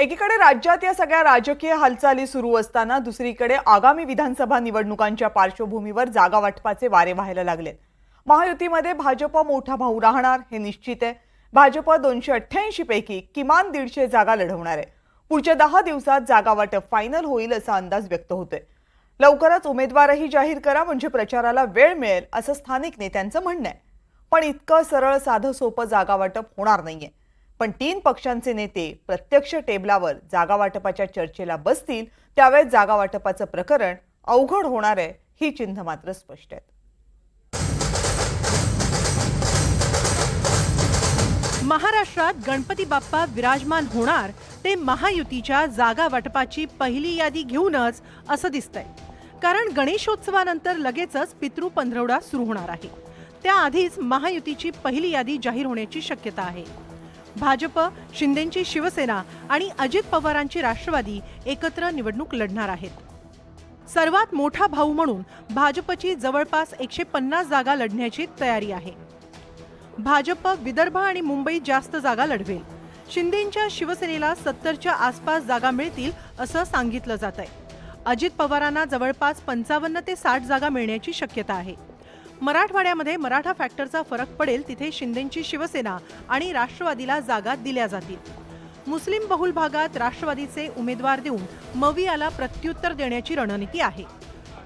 एकीकडे राज्यात या सगळ्या राजकीय हालचाली सुरू असताना दुसरीकडे आगामी विधानसभा निवडणुकांच्या पार्श्वभूमीवर जागा वाटपाचे वारे व्हायला लागले महायुतीमध्ये भाजप मोठा भाऊ राहणार हे निश्चित आहे. भाजप दोनशे अठ्ठ्याऐंशी पैकी किमान दीडशे जागा लढवणार आहे. पुढच्या दहा दिवसात जागा वाटप फायनल होईल असा अंदाज व्यक्त होतोय. लवकरच उमेदवारही जाहीर करा म्हणजे प्रचाराला वेळ मिळेल असं स्थानिक नेत्यांचं म्हणणं आहे. पण इतकं सरळ साधं सोपं जागा वाटप होणार नाहीये. पण तीन पक्षांचे नेते प्रत्यक्ष टेबलावर जागा वाटपाच्या चर्चेला बसतील त्यावेळेस जागा वाटपाचं प्रकरण अवघड होणार आहे ही चिन्ह मात्र स्पष्ट आहेत. महाराष्ट्रात गणपती बाप्पा विराजमान होणार ते महायुतीच्या जागा वाटपाची पहिली यादी घेऊनच असं दिसतंय. कारण गणेशोत्सवानंतर लगेचच पितृ पंधरवडा सुरू होणार आहे. त्याआधीच महायुतीची पहिली यादी जाहीर होण्याची शक्यता आहे. भाजप शिंदेची शिवसेना आणि अजित पवारांची राष्ट्रवादी एकत्र निवडणूक लढणार आहेत. सर्वात मोठा भाऊ म्हणून भाजपची जवळपास एकशे पन्नास जागा लढण्याची तयारी आहे. भाजप विदर्भ आणि मुंबईत जास्त जागा लढवेल. शिंदेच्या शिवसेनेला सत्तरच्या आसपास जागा मिळतील असं सांगितलं जात आहे अजित पवारांना जवळपास पंचावन्न ते साठ जागा मिळण्याची शक्यता आहे. मराठवाड्यामध्ये मराठा फॅक्टरचा फरक पडेल तिथे शिंदेची शिवसेना आणि राष्ट्रवादीला जागा दिल्या जातील. मुस्लिम बहुल भागात राष्ट्रवादीचे उमेदवार देऊन मवियाला प्रत्युत्तर देण्याची रणनीती आहे.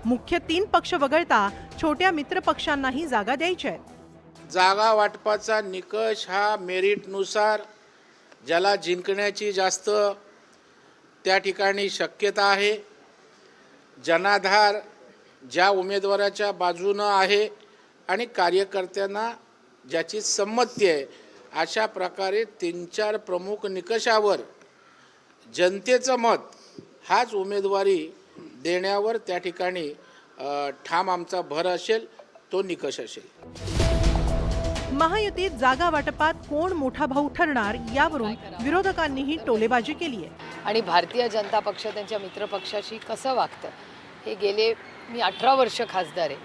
मुख्य तीन पक्ष वगळता छोट्या मित्र पक्षांनाही जागा द्यायच्या आहेत जागा वाटपाचा निकष हा मेरिटनुसार ज्याला जिंकण्याची जास्त त्या ठिकाणी शक्यता आहे. जनाधार ज्या उमेदवाराच्या बाजूनं आहे आणि कार्यकर्त्यांना ज्याची संमती आहे अशा प्रकारे तीन चार प्रमुख निकषावर जनतेचं मत हाच उमेदवारी देण्यावर त्या ठिकाणी ठाम आमचा भर असेल तो निकष असेल. महायुतीत जागा वाटपात कोण मोठा भाऊ ठरणार यावरून विरोधकांनीही टोलेबाजी केली आहे. आणि भारतीय जनता पक्ष त्यांच्या मित्रपक्षाशी कसं वागतं? हे गेले मी अठरा वर्ष खासदार आहे.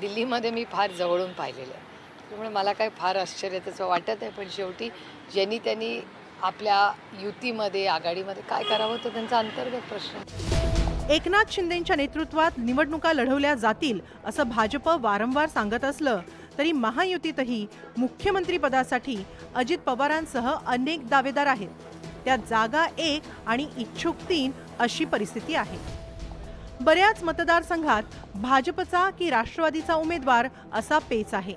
दिल्लीमध्ये मी फार जवळून पाहिलेलं आहे. त्यामुळे मला काय फार आश्चर्य त्याचं वाटत आहे पण शेवटी ज्यांनी त्यांनी आपल्या युतीमध्ये आघाडीमध्ये काय करावं तो त्यांचा अंतर्गत प्रश्न. एकनाथ शिंदेच्या नेतृत्वात निवडणुका लढवल्या जातील असं भाजप वारंवार सांगत असलं तरी महायुतीतही मुख्यमंत्रीपदासाठी अजित पवारांसह अनेक दावेदार आहेत. त्या जागा एक आणि इच्छुक तीन अशी परिस्थिती आहे. बऱ्याच मतदारसंघात भाजपचा की राष्ट्रवादीचा उमेदवार असा पेच आहे.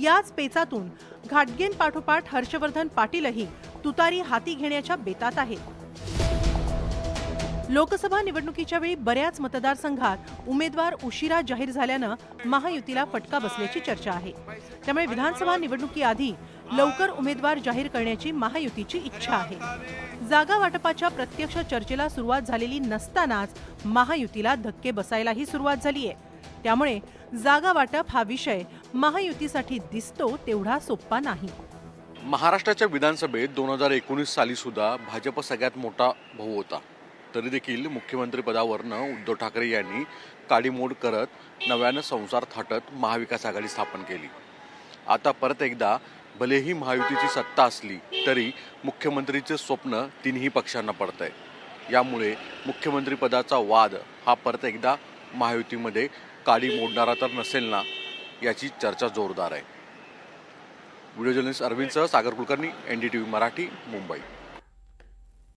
याच पेचातून घाटगेन पाठोपाठ हर्षवर्धन पाटीलही तुतारी हाती घेण्याच्या बेतात आहेत. लोकसभा निवडणुकीच्या वेळी बऱ्याच मतदारसंघात उमेदवार उशिरा जाहीर झाल्यानं महायुतीला फटका बसल्याची चर्चा आहे. त्यामुळे विधानसभा निवडणुकीआधी लवकर उमेदवार जाहीर करण्याची महायुतीची इच्छा आहे. जागा वाटपाच्या प्रत्यक्ष चर्चेला सुरुवात झालेली नसतानाच महायुतीला धक्के बसायलाही सुरुवात झाली आहे. त्यामुळे जागा वाटप हा विषय महायुतीसाठी दिसतो तेवढा सोप्पा नाही. महाराष्ट्राच्या विधानसभेत दोन हजार एकोणीस साली सुद्धा भाजप सगळ्यात मोठा भाऊ होता. तरी देखील मुख्यमंत्रीपदावरनं उद्धव ठाकरे यांनी काडीमोड करत नव्यानं संसार थाटत महाविकास आघाडी स्थापन केली. आता परत एकदा भलेही महायुतीची सत्ता असली तरी मुख्यमंत्रीचे स्वप्न तिन्ही पक्षांना पडत आहे यामुळे मुख्यमंत्रीपदाचा वाद हा परत एकदा महायुतीमध्ये काडी मोडणारा तर नसेल ना याची चर्चा जोरदार आहे. Video journalist अरविंदसह Sagar Kulkarni N D T V Marathi Mumbai.